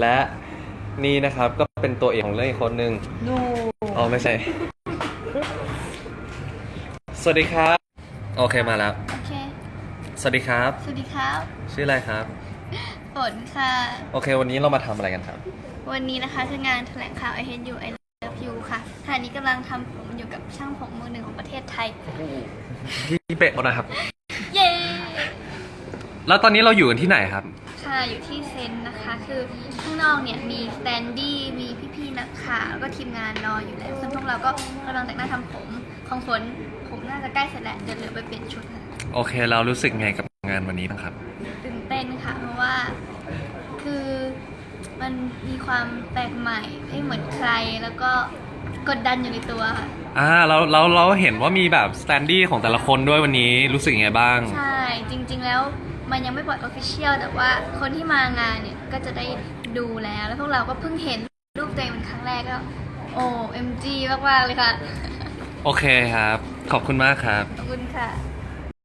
และนี่นะครับก็เป็นตัวเอกของเรื่องอีกคนนึงดูอ๋อไม่ใช่ สวัสดีครับ โอเคมาแล้ว โอเค สวัสดีครับ สวัสดีครับ ชื่ออะไรครับ ฝนค่ะ โอเค วันนี้เรามาทำอะไรกันครับ วันนี้นะคะคืองานแถลงข่าว I Hate You I Love You ค่ะขณะนี้กำลังทำผมอยู่กับช่างผมมือหนึ่งของประเทศไทย พี่เป๊ะนะครับเย้ แล้วตอนนี้เราอยู่กันที่ไหนครับ ค่ะอยู่ที่เซนนะคะ คือข้างนอกเนี่ยมีสแตนดี้มีพี่ๆนักข่าวแล้วก็ทีมงานรออยู่แล้วซึ่งพวกเราก็กำลังแต่งหน้าทำผมของฝนผมน่าจะใกล้เสร็จแล้วเดี๋ยวเหลือไปเปลี่ยนชุดค่ะโอเค เรารู้สึกไงกับงานวันนี้บ้างครับ ตื่นเต้นค่ะ เพราะว่าคือมันมีความแปลกใหม่ไม่เหมือนใครแล้วก็กดดันอยู่ในตัวค่ะ อ่าเราเราเราเห็นว่ามีแบบสแตนดี้ของแต่ละคนด้วยวันนี้รู้สึกยังไงบ้าง ใช่จริง ๆ แล้ว มันยังไม่ปล่อยออฟฟิเชียลแต่ว่าคนที่มางานเนี่ยก็จะได้ดูแล้ว แล้วพวกเราก็เพิ่งเห็นรูปตัวเองเป็นครั้งแรกก็โอ้ MG มากๆเลยค่ะ โอเคครับ ขอบคุณมากครับ ขอบคุณค่ะ